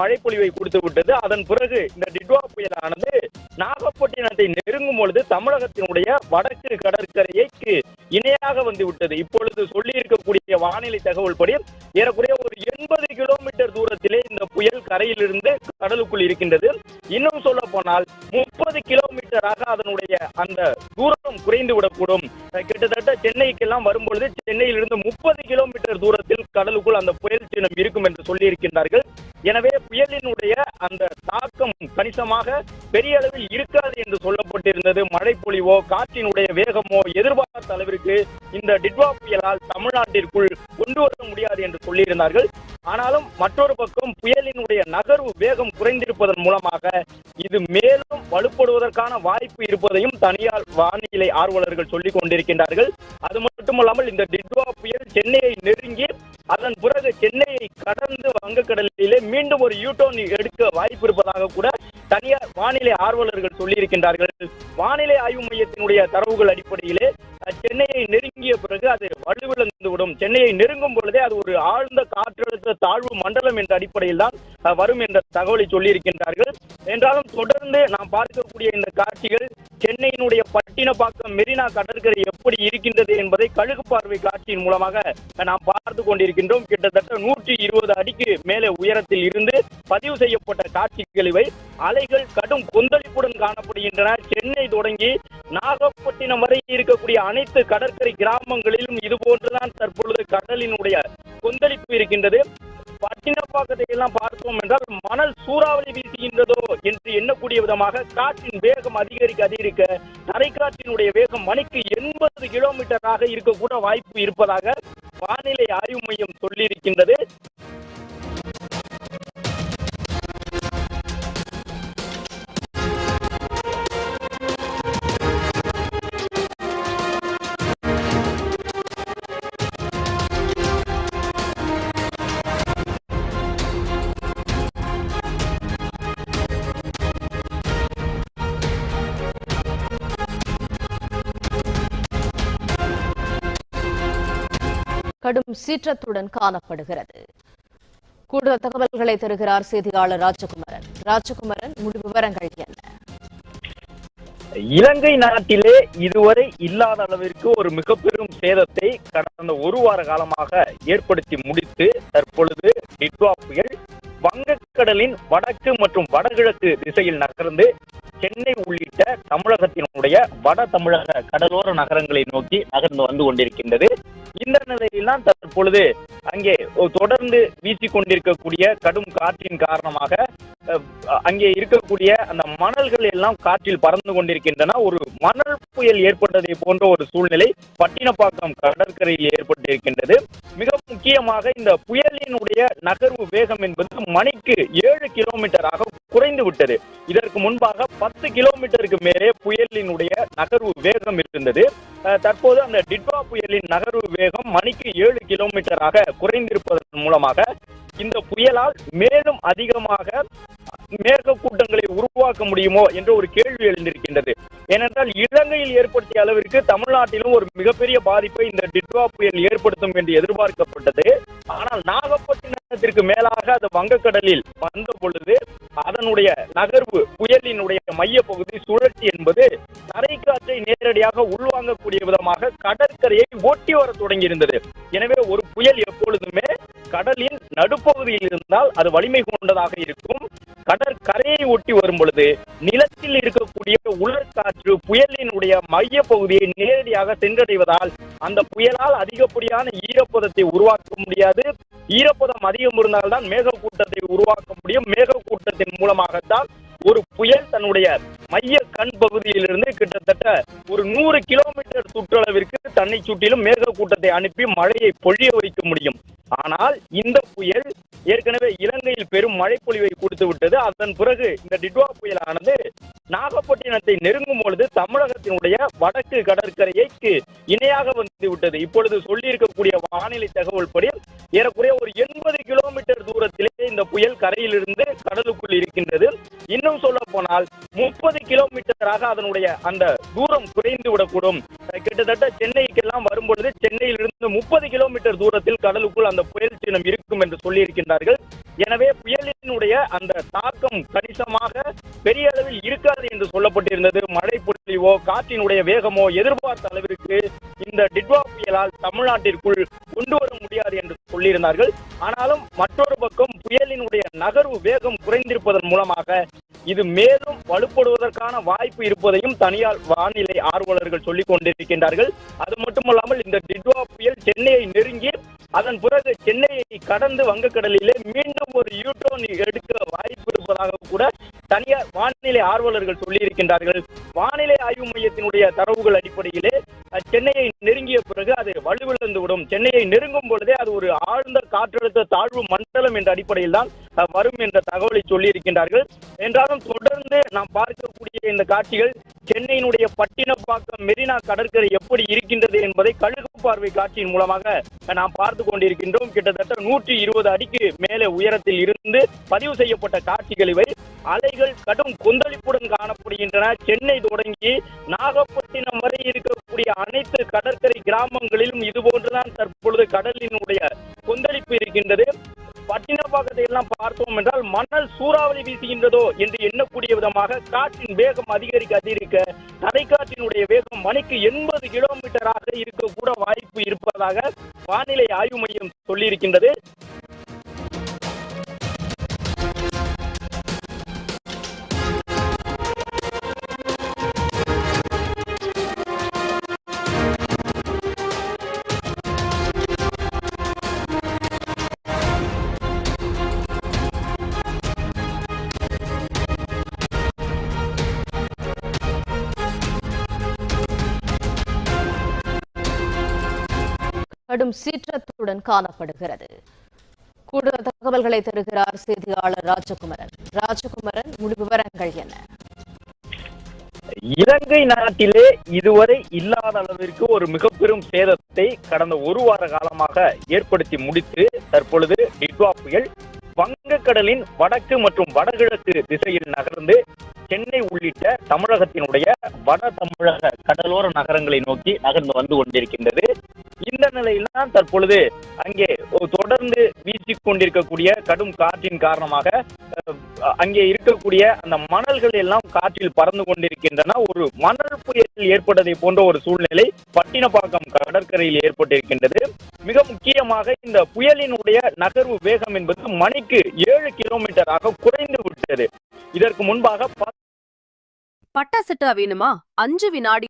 மழைப்பொழிவை கொடுத்து விட்டது அதன் பிறகு இந்த டிட்வா புயலானது நாகப்பட்டினத்தை நெருங்கும் பொழுது தமிழகத்தினுடைய வடக்கு கடற்கரைக்கு இணையாக வந்து விட்டது இப்பொழுது சொல்லி இருக்கக்கூடிய வானிலை தகவல் படி ஏறக்குறைய ஒரு எண்பது கிலோமீட்டர் தூரத்திலே இந்த புயல் கரையிலிருந்து கடலுக்குள் இருக்கின்றது. இன்னும் சொல்ல போனால் முப்பது கிலோமீட்டராக அதனுடைய அந்த தூரம் குறைந்து விடக்கூடும் கிட்டத்தட்ட சென்னைக்கெல்லாம் வரும்பொழுது சென்னையிலிருந்து முப்பது கிலோமீட்டர் தூரத்தில் கடலுக்குள் அந்த புயல் சின்னம் இருக்கும் என்று சொல்லியிருக்கின்றார்கள். எனவே புயலினுடைய அந்த தாக்கம் கணிசமாக பெரிய அளவில் இருக்காது என்று சொல்லப்பட்டிருந்தது. மழை பொழிவோ காற்றினுடைய வேகமோ எதிர்பார்த்த அளவிற்கு இந்த டிட்வா புயலால் தமிழ்நாட்டிற்குள் கொண்டு வர முடியாது என்று சொல்லியிருந்தார்கள். ஆனாலும் மற்றொரு பக்கம் புயலினுடைய நகர்வு வேகம் குறைந்திருப்பதன் மூலமாக இது மேலும் வலுப்படுவதற்கான வாய்ப்பு இருப்பதையும் தனியார் வானிலை ஆர்வலர்கள் சொல்லிக் கொண்டிருக்கின்றார்கள். அது மட்டுமல்லாமல் இந்த டிட்வா புயல் சென்னையை நெருங்கி அதன் பிறகு சென்னையை கடந்து வங்கக்கடலிலே மீண்டும் ஒரு யூ டர்ன் எடுக்க வாய்ப்பு இருப்பதாக கூட தனியார் வானிலை ஆர்வலர்கள் சொல்லியிருக்கின்றார்கள். வானிலை ஆய்வு மையத்தினுடைய தரவுகள் அடிப்படையிலே சென்னையை நெருங்கிய பிறகு அது வலுவிழந்து விடும் சென்னையை நெருங்கும் பொழுதே அது ஒரு ஆழ்ந்த காற்றழுத்த தாழ்வு மண்டலம் என்ற அடிப்படையில் தான் வரும் என்ற தகவலை சொல்லியிருக்கின்றார்கள். என்றாலும் தொடர்ந்து நாம் பார்க்கக்கூடிய இந்த காட்சிகள் சென்னையினுடைய பட்டினப்பாக்கம் மெரினா கடற்கரை எப்படி இருக்கின்றது என்பதை கழுகு பார்வை காட்சியின் மூலமாக நாம் பார்த்து கொண்டிருக்கின்றோம். கிட்டத்தட்ட நூற்றி இருபது அடிக்கு மேலே உயரத்தில் இருந்து பதிவு செய்யப்பட்ட காட்சிகள் இவை. அலை அலைகள் கடும் கொந்தளிப்புடன் காணப்படுகின்றன. சென்னை தொடங்கி நாகப்பட்டினம் வரை இருக்கக்கூடிய அனைத்து கடற்கரை கிராமங்களிலும் இதுபோன்றுதான் தற்பொழுது கடலினுடைய கொந்தளிப்பு இருக்கின்றது. பட்டினப்பாக்கத்தை எல்லாம் பார்த்தோம் என்றால் மணல் சூறாவளி வீசுகின்றதோ என்று எண்ணக்கூடிய விதமாக காற்றின் வேகம் அதிகரிக்க அதிகரிக்க தரைக்காற்றினுடைய வேகம் மணிக்கு எண்பது கிலோமீட்டராக இருக்கக்கூட வாய்ப்பு இருப்பதாக வானிலை ஆய்வு மையம் சொல்லியிருக்கின்றது. கடும் சீற்றத்துடன் காணப்படுகிறது. கூடுதல் தகவல்களை தருகிறார் செய்தியாளர் ராஜகுமரன். ராஜகுமரன் முழு விவரங்கள் என்ன? இலங்கை நாட்டிலே இதுவரை இல்லாத அளவிற்கு ஒரு மிக பெரும் சேதத்தை கடந்த ஒரு வார காலமாக ஏற்படுத்தி முடித்து தற்பொழுது டிட்வா புயல் வங்கக்கடலின் வடக்கு மற்றும் வடகிழக்கு திசையில் நகர்ந்து சென்னை உள்ளிட்ட தமிழகத்தினுடைய வட தமிழக கடலோர நகரங்களை நோக்கி நகர்ந்து வந்து கொண்டிருக்கின்றது. இந்த நிலையில்தான் தற்பொழுது அங்கே தொடர்ந்து வீசிக்கொண்டிருக்கக்கூடிய கடும் காற்றின் காரணமாக அங்கே இருக்கக்கூடிய அந்த மணல்கள் எல்லாம் காற்றில் பறந்து கொண்டிருக்கின்றன. ஒரு மணல் புயல் ஏற்பட்டதை போன்ற ஒரு சூழ்நிலை பட்டினப்பாக்கம் கடற்கரையில் ஏற்பட்டிருக்கின்றது. மிக முக்கியமாக இந்த புயல் புயலினுடைய நகர்வு வேகம் என்பது மணிக்கு ஏழு கிலோமீட்டராக குறைந்து விட்டது. இதற்கு முன்பாக பத்து கிலோமீட்டருக்கு மேலே புயலினுடைய நகர்வு வேகம் இருந்தது. தற்போது அந்த டிட்வா புயலின் நகர்வு வேகம் மணிக்கு ஏழு கிலோமீட்டராக குறைந்திருப்பதன் மூலமாக இந்த புயலால் மேலும் அதிகமாக மேக கூட்டங்களை உருவாக்க முடியுமோ என்ற ஒரு கேள்வி எழுந்திருக்கின்றது. ஏனென்றால் இலங்கையில் ஏற்படுத்திய அளவிற்கு தமிழ்நாட்டிலும் ஒரு மிகப்பெரிய பாதிப்பை இந்த டிட்வா புயல் ஏற்படுத்தும் என்று எதிர்பார்க்கப்பட்டது. ஆனால் நாகப்பட்டினத்திற்கு மேலாக அது வங்கக்கடலில் வந்த பொழுது அதனுடைய நகர்வு புயலினுடைய மைய பகுதி சுழற்சி என்பது தரைக்காற்றை நேரடியாக உள்வாங்கக்கூடிய விதமாக கடற்கரையை ஒட்டி வர தொடங்கியிருந்தது. எனவே ஒரு புயல் எப்பொழுதுமே கடலின் நடுப்பகுதியில் இருந்தால் அது வலிமை கொண்டதாக இருக்கும். கடற்கரையை ஒட்டி வரும் பொழுது நிலத்தில் இருக்கக்கூடிய உலர்காற்று புயலினுடைய மைய பகுதியை நேரடியாக சென்றடைவதால் அந்த புயலால் அதிகப்படியான ஈரப்பதத்தை உருவாக்க முடியாது. ஈரப்பதம் அதிகம் இருந்தால்தான் மேகக்கூட்டத்தை உருவாக்க முடியும். மேகக்கூட்டத்தின் மூலமாகத்தான் ஒரு புயல் தன்னுடைய மைய கண் பகுதியிலிருந்து கிட்டத்தட்ட ஒரு நூறு கிலோமீட்டர் சுற்றளவிற்கு தன்னை சுற்றிலும் மேகக்கூட்டத்தை அனுப்பி மழையை பொழிய வைக்க முடியும். ஆனால் இந்த புயல் ஏற்கனவே இலங்கையில் பெரும் மழைப்பொழிவை கொடுத்து விட்டது. அதன் பிறகு இந்த டிட்வா புயலானது நாகப்பட்டினத்தை நெருங்கும் பொழுது தமிழகத்தினுடைய வடக்கு கடற்கரைக்கு இணையாக வந்து விட்டது. இப்பொழுது சொல்லியிருக்கக்கூடிய வானிலை தகவல் படி ஏறக்குறைய ஒரு எண்பது கிலோமீட்டர் தூரத்திலே இந்த புயல் கரையிலிருந்து கடலுக்குள் இருக்கின்றது. இன்னும் சொல்ல போனால் முப்பது கிலோமீட்டராக அதனுடைய அந்த தூரம் குறைந்து விடக்கூடும். கிட்டத்தட்ட சென்னைக்கெல்லாம் வரும்பொழுது சென்னையிலிருந்து முப்பது கிலோமீட்டர் தூரத்தில் கடலுக்குள் அந்த புயல் சின்னம் இருக்கும் என்று சொல்லியிருக்கின்றார்கள். எனவே புயலினுடைய அந்த தாக்கம் கணிசமாக பெரிய அளவில் இருக்காது என்று சொல்லப்பட்டிருந்தது. மழை பொழிவோ காற்றினுடைய வேகமோ எதிர்பார்த்த அளவிற்கு இந்த டிட்வா புயலால் தமிழ்நாட்டிற்குள் கொண்டு வர முடியாது என்று சொல்லியிருந்தார்கள். ஆனாலும் மற்றொரு பக்கம் புயலினுடைய நகர்வு வேகம் குறைந்திருப்பதன் மூலமாக இது மேலும் வலுப்படுவதற்கான வாய்ப்பு இருப்பதையும் தனியார் வானிலை ஆர்வலர்கள் சொல்லிக் கொண்டிருக்கின்றார்கள். அது மட்டுமல்லாமல் இந்த டிட்வா புயல் சென்னையை நெருங்கி அதன் பிறகு சென்னையை கடந்து வங்கக்கடலிலே மீண்டும் ஒரு யூட்டோன் எடுக்க வாய்ப்பு இருப்பதாக கூட தனியார் வானிலை ஆர்வலர்கள் சொல்லியிருக்கின்றார்கள். வானிலை ஆய்வு மையத்தினுடைய தரவுகள் அடிப்படையிலே சென்னையை நெருங்கிய பிறகு அது வலுவிழந்து விடும் சென்னையை நெருங்கும் பொழுதே அது ஒரு ஆழ்ந்த காற்றழுத்த தாழ்வு மண்டலம் என்ற அடிப்படையில் தான் வரும் என்ற தகவலை சொல்லியிருக்கின்றார்கள். என்றாலும் தொடர்ந்து நாம் பார்க்கக்கூடிய இந்த காட்சிகள் சென்னையினுடைய பட்டினப்பாக்கம் மெரினா கடற்கரை எப்படி இருக்கின்றது என்பதை கழுகு பார்வை காட்சியின் மூலமாக நாம் பார்த்து கொண்டிருக்கின்றோம். கிட்டத்தட்ட நூற்றி இருபது அடிக்கு மேலே உயரத்தில் இருந்து பதிவு செய்யப்பட்ட காட்சிகள் இவை. அலைகள் கடும் கொந்தளிப்புடன் காணப்படுகின்றன. சென்னை தொடங்கி நாகப்பட்டினம் வரை இருக்கக்கூடிய அனைத்து கடற்கரை கிராமங்களிலும் இதுபோன்றுதான் தற்பொழுது கடலினுடைய கொந்தளிப்பு இருக்கின்றது. பட்டினப்பாக்கத்தை எல்லாம் பார்த்தோம் என்றால் மணல் சூறாவளி வீசுகின்றதோ என்று எண்ணக்கூடிய விதமாக காற்றின் வேகம் அதிகரிக்க அதிகரிக்க தரைக்காற்றினுடைய வேகம் மணிக்கு எண்பது கிலோமீட்டராக இருக்க கூட வாய்ப்பு இருப்பதாக வானிலை ஆய்வு மையம் சொல்லியிருக்கின்றது. கடும் சீற்றத்துடன் காணப்படுகிறது. கூடுதல் தகவல்களை தருகிறார் செய்தியாளர் ராஜகுமரன். ராஜகுமரன் முழு விவரங்கள் என்ன? இலங்கை நாட்டிலே இதுவரை இல்லாத அளவிற்கு ஒரு மிக பெரும் சேதத்தை கடந்த ஒரு வார காலமாக ஏற்படுத்தி முடித்து தற்பொழுது டிட்வா புயல் வங்கக்கடலின் வடக்கு மற்றும் வடகிழக்கு திசையில் நகர்ந்து சென்னை உள்ளிட்ட தமிழகத்தினுடைய வட தமிழக கடலோர நகரங்களை நோக்கி நகர்ந்து வந்து கொண்டிருக்கின்றது. இந்த நிலையில்தான் தற்பொழுது அங்கே தொடர்ந்து வீசிக் கொண்டிருக்கக்கூடிய கடும் காற்றின் காரணமாக அங்கே இருக்கக்கூடிய அந்த மணல்கள் எல்லாம் காற்றில் பறந்து கொண்டிருக்கின்றன. ஒரு மணல் புயல் ஏற்பட்டதை போன்ற ஒரு சூழ்நிலை பட்டினப்பாக்கம் கடற்கரையில் ஏற்பட்டிருக்கின்றது. மிக முக்கியமாக இந்த புயலினுடைய நகர்வு வேகம் என்பது மணிக்கு ஏழு கிலோமீட்டராக குறைந்து விட்டது. இதற்கு முன்பாக பட்டாசிட்டா பட்டா வேணுமா அஞ்சு வினாடி